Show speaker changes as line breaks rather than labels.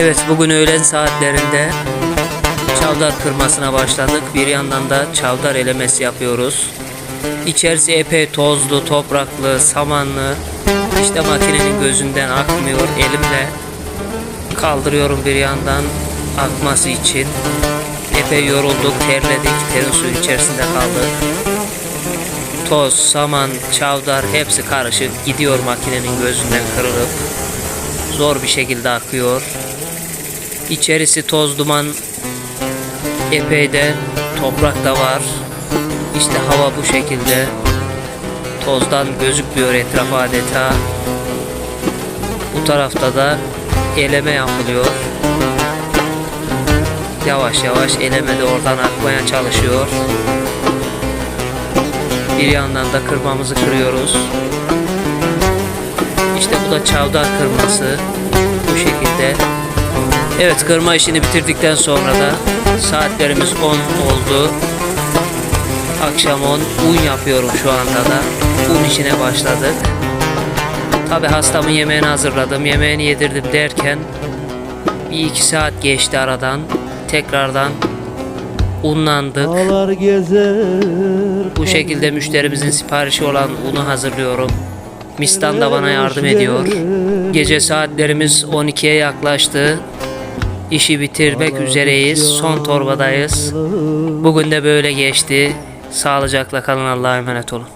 Evet bugün öğlen saatlerinde çavdar kırmasına başladık. Bir yandan da çavdar elemesi yapıyoruz. İçerisi epey tozlu, topraklı, samanlı. İşte makinenin gözünden akmıyor. Elimle kaldırıyorum bir yandan akması için. Epey yorulduk, terledik, terin suyu içerisinde kaldık. Toz, saman, çavdar hepsi karışık gidiyor makinenin gözünden kırılıp. Zor bir şekilde akıyor. İçerisi toz duman epey de toprak da var. İşte hava bu şekilde. Tozdan gözükmüyor etraf adeta. Bu tarafta da eleme yapılıyor. Yavaş yavaş eleme de oradan akmaya çalışıyor. Bir yandan da kırmamızı kırıyoruz. İşte bu da çavdar kırması. Bu şekilde. Evet kırma işini bitirdikten sonra da saatlerimiz 10 oldu. Akşam 10 un yapıyorum şu anda da. Un işine başladık. Tabi hastamın yemeğini hazırladım. Yemeğini yedirdim derken bir iki saat geçti aradan. Tekrardan unlandık. Bu şekilde müşterimizin siparişi olan unu hazırlıyorum. Mistan da bana yardım ediyor. Gece saatlerimiz 12'ye yaklaştı. İşi bitirmek üzereyiz. Son torbadayız. Bugün de böyle geçti. Sağlıcakla kalın Allah'a emanet olun.